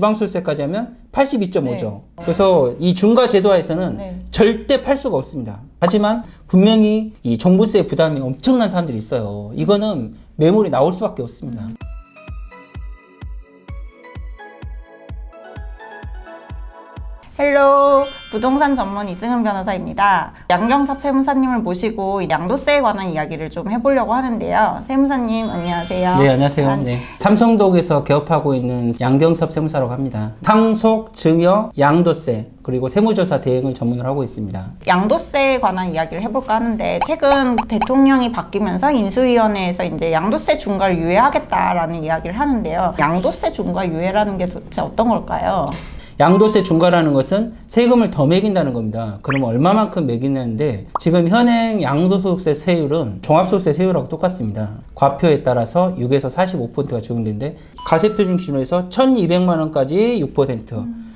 지방소득세까지 하면 82.5죠. 그래서 이 중과 제도하에서는 네. 절대 팔 수가 없습니다. 하지만 분명히 이 종부세 부담이 엄청난 사람들이 있어요. 이거는 매물이 나올 수밖에 없습니다. 헬로 부동산 전문 이승은 변호사입니다. 양경섭 세무사님을 모시고 양도세에 관한 이야기를 좀 해보려고 하는데요. 세무사님 안녕하세요. 네, 안녕하세요. 아, 네. 삼성독에서 개업하고 있는 양경섭 세무사라고 합니다. 상속, 증여, 양도세, 그리고 세무조사 대행을 전문으로 하고 있습니다. 양도세에 관한 이야기를 해볼까 하는데 최근 대통령이 바뀌면서 인수위원회에서 이제 양도세 중과를 유예하겠다라는 이야기를 하는데요. 양도세 중과 유예라는 게 도대체 어떤 걸까요? 양도세 중과라는 것은 세금을 더 매긴다는 겁니다. 그러면 얼마만큼 매기냐는데 지금 현행 양도소득세 세율은 종합소득세 세율하고 똑같습니다. 과표에 따라서 6에서 45%가 적용되는데 가세표준 기준으로 해서 1,200만 원까지 6%,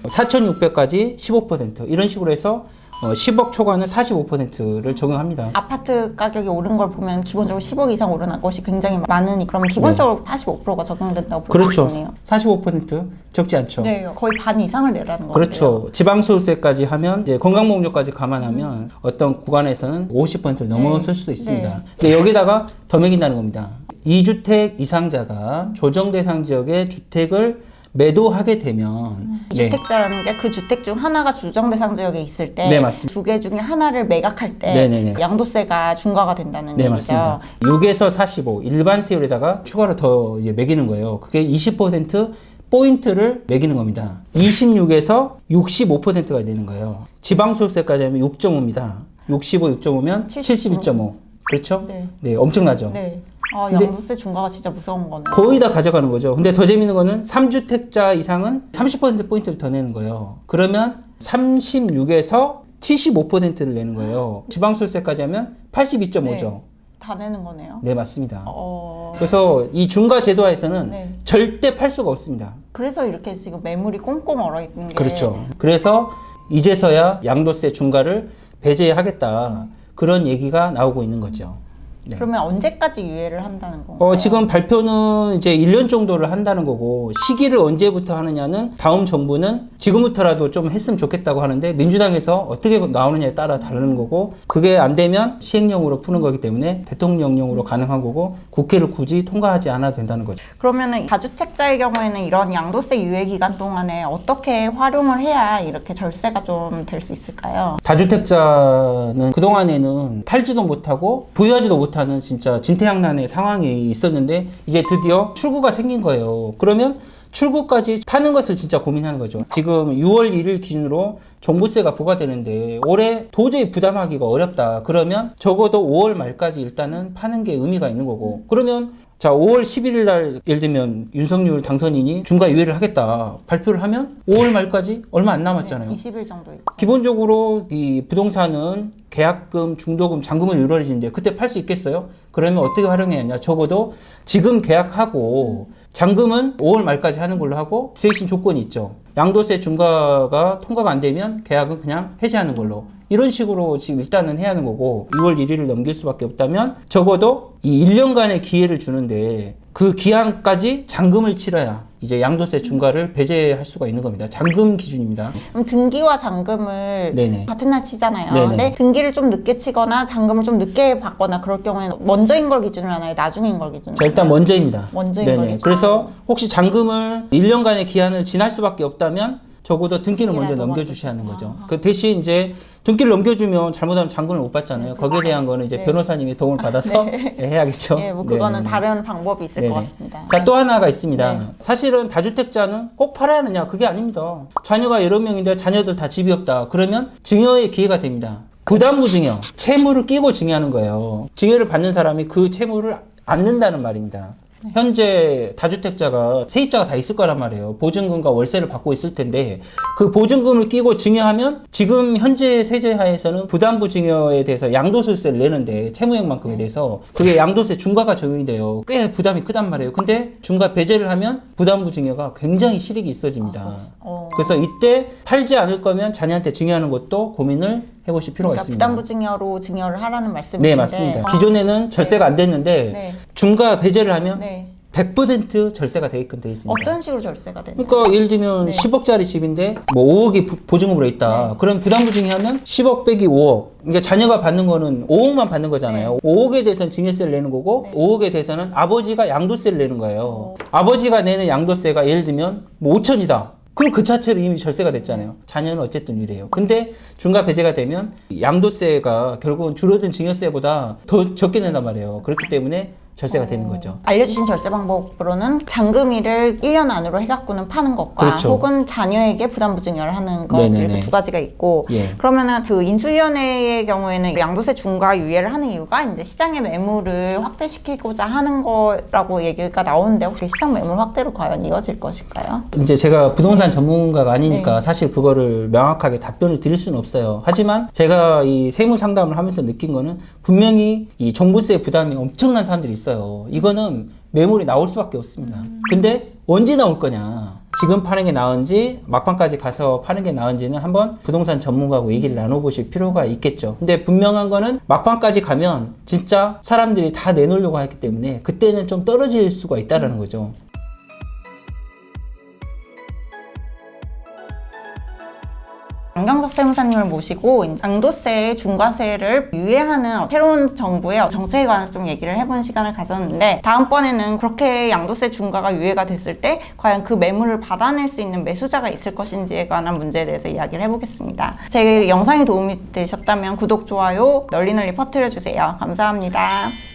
4,600까지 15% 이런 식으로 해서 어, 10억 초과는 45%를 적용합니다. 아파트 가격이 오른 걸 보면 기본적으로 10억 이상 오른 것이 굉장히 많으니 그럼 기본적으로 45%가 적용된다고 볼 네. 그렇죠. 수 있네요. 45% 적지 않죠. 네, 거의 반 이상을 내라는 거예요. 그렇죠. 지방소득세까지 하면 이제 건강보험료까지 감안하면 어떤 구간에서는 50%를 넘어설 수도 있습니다. 네. 근데 여기다가 더 매긴다는 겁니다. 2주택 이상자가 조정 대상 지역에 주택을 매도하게 되면 네. 주택자라는 게 그 주택 중 하나가 주정 대상 지역에 있을 때 네, 맞습니다. 두 개 중에 하나를 매각할 때 네네네. 양도세가 중과가 된다는 네, 얘기죠. 맞습니다. 6에서 45 일반 세율에다가 추가로 더 이제 매기는 거예요. 그게 20% 포인트를 매기는 겁니다. 26에서 65%가 되는 거예요. 지방소득세까지 하면 6.5입니다. 65, 6.5면 72.5. 그렇죠? 네. 네, 엄청나죠. 네. 아, 양도세 중과가 진짜 무서운 거네요. 거의 다 가져가는 거죠. 근데 더 재밌는 거는 3주택자 이상은 30% 포인트를 더 내는 거예요. 그러면 36에서 75%를 내는 거예요. 지방소득세까지 하면 82.5죠. 다 내는 거네요. 네, 맞습니다. 어, 그래서 이 중과 제도하에서는 네. 절대 팔 수가 없습니다. 그래서 이렇게 지금 매물이 꽁꽁 얼어 있는 게 그렇죠. 그래서 이제서야 양도세 중과를 배제하겠다. 그런 얘기가 나오고 있는 거죠. 네. 그러면 언제까지 유예를 한다는 건가요? 어, 지금 발표는 이제 1년 정도를 한다는 거고, 시기를 언제부터 하느냐는 다음 정부는 지금부터라도 좀 했으면 좋겠다고 하는데, 민주당에서 어떻게 나오느냐에 따라 다르는 거고, 그게 안 되면 시행령으로 푸는 거기 때문에 대통령령으로 가능한 거고, 국회를 굳이 통과하지 않아도 된다는 거죠. 그러면은 다주택자의 경우에는 이런 양도세 유예 기간 동안에 어떻게 활용을 해야 이렇게 절세가 좀 될 수 있을까요? 다주택자는 그동안에는 팔지도 못하고 보유하지도 못 하는 진짜 진퇴양난의 상황이 있었는데 이제 드디어 출구가 생긴 거예요. 그러면 출구까지 파는 것을 진짜 고민하는 거죠. 지금 6월 1일 기준으로 종부세가 부과되는데 올해 도저히 부담하기가 어렵다. 그러면 적어도 5월 말까지 일단은 파는 게 의미가 있는 거고. 그러면 자, 5월 11일 날 예를 들면 윤석열 당선인이 중과 유예를 하겠다 발표를 하면 5월 말까지 얼마 안 남았잖아요. 20일 정도 있죠. 기본적으로 이 부동산은 계약금, 중도금, 잔금을 이루어지는데 그때 팔 수 있겠어요? 그러면 어떻게 활용해야 하냐? 적어도 지금 계약하고 잔금은 5월 말까지 하는 걸로 하고 대신 조건이 있죠. 양도세 중과가 통과가 안 되면 계약은 그냥 해지하는 걸로. 이런 식으로 지금 일단은 해야 하는 거고 6월 1일을 넘길 수밖에 없다면 적어도 이 1년간의 기회를 주는데 그 기한까지 잔금을 치러야 이제 양도세 중과를 배제할 수가 있는 겁니다. 잔금 기준입니다. 그럼 등기와 잔금을 네네. 같은 날 치잖아요. 네네. 근데 등기를 좀 늦게 치거나 잔금을 좀 늦게 받거나 그럴 경우에는 먼저인 걸 기준으로 하나요? 나중인 걸 기준으로 자, 일단 먼저입니다. 먼저인 네네. 거겠죠. 그래서 혹시 잔금을 1년간의 기한을 지날 수밖에 없다면 적어도 등기를 먼저 넘겨주셔야 하는. 거죠. 그 대신 이제 등기를 넘겨주면 잘못하면 잔금을 못 받잖아요. 거기에 대한 거는 이제 네. 변호사님의 도움을 받아서 해야겠죠. 예, 뭐 그거는 네네. 다른 방법이 있을 것 네네. 같습니다. 자, 또 하나가 있습니다. 네. 사실은 다주택자는 꼭 팔아야 하느냐? 그게 아닙니다. 자녀가 여러 명인데 자녀들 다 집이 없다. 그러면 증여의 기회가 됩니다. 부담부 증여, 채무를 끼고 증여하는 거예요. 증여를 받는 사람이 그 채무를 안는다는 말입니다. 현재 다주택자가 세입자가 다 있을 거란 말이에요. 보증금과 월세를 받고 있을 텐데 그 보증금을 끼고 증여하면 지금 현재 세제 하에서는 부담부 증여에 대해서 양도소득세를 내는데 채무액만큼에 대해서 그게 양도세 중과가 적용이 돼요. 꽤 부담이 크단 말이에요. 근데 중과 배제를 하면 부담부 증여가 굉장히 실익이 있어집니다. 어, 그래서 이때 팔지 않을 거면 자녀한테 증여하는 것도 고민을 해보실 필요가 그러니까 있습니다. 부담부 증여로 증여를 하라는 말씀이신데 네, 맞습니다. 어, 기존에는 절세가 안 됐는데 네. 중과 배제를 하면 네. 100% 절세가 되게끔 돼 있습니다. 어떤 식으로 절세가 되나요? 그러니까 예를 들면 네. 10억짜리 집인데 뭐 5억이 부- 보증금으로 있다. 네. 그럼 부담부증이 하면 10억 빼기 5억. 그러니까 자녀가 받는 거는 5억만 받는 거잖아요. 5억에 대해서는 증여세를 내는 거고 네. 5억에 대해서는 아버지가 양도세를 내는 거예요. 어. 아버지가 내는 양도세가 예를 들면 뭐 5천이다. 그럼 그 자체로 이미 절세가 됐잖아요. 자녀는 어쨌든 유리해요. 근데 중과 배제가 되면 양도세가 결국은 줄어든 증여세보다 더 적게 낸단 말이에요. 그렇기 때문에 절세가 되는 거죠. 알려주신 절세 방법으로는 잔금일을 1년 안으로 해갖고는 파는 것과 그렇죠. 혹은 자녀에게 부담 부증을 하는 것 네네네. 이렇게 두 가지가 있고 예. 그러면은 그 인수위원회의 경우에는 양도세 중과 유예를 하는 이유가 이제 시장의 매물을 확대시키고자 하는 거라고 얘기가 나오는데 혹시 시장 매물 확대로 과연 이어질 것일까요? 이제 제가 부동산 전문가가 아니니까 네. 사실 그거를 명확하게 답변을 드릴 수는 없어요. 하지만 제가 이 세무 상담을 하면서 느낀 거는 분명히 이 종부세 부담이 엄청난 사람들이 있어요. 이거는 매물이 나올 수밖에 없습니다. 근데 언제 나올 거냐? 지금 파는 게 나은지 막판까지 가서 파는 게 나은지는 한번 부동산 전문가하고 얘기를 나눠보실 필요가 있겠죠. 근데 분명한 거는 막판까지 가면 진짜 사람들이 다 내놓으려고 하기 때문에 그때는 좀 떨어질 수가 있다라는 거죠. 양경석 세무사님을 모시고 이제 양도세, 중과세를 유예하는 새로운 정부의 정책에 관해서 좀 얘기를 해본 시간을 가졌는데 다음번에는 그렇게 양도세 중과가 유예가 됐을 때 과연 그 매물을 받아낼 수 있는 매수자가 있을 것인지에 관한 문제에 대해서 이야기를 해보겠습니다. 제 영상이 도움이 되셨다면 구독, 좋아요 널리 널리 퍼뜨려 주세요. 감사합니다.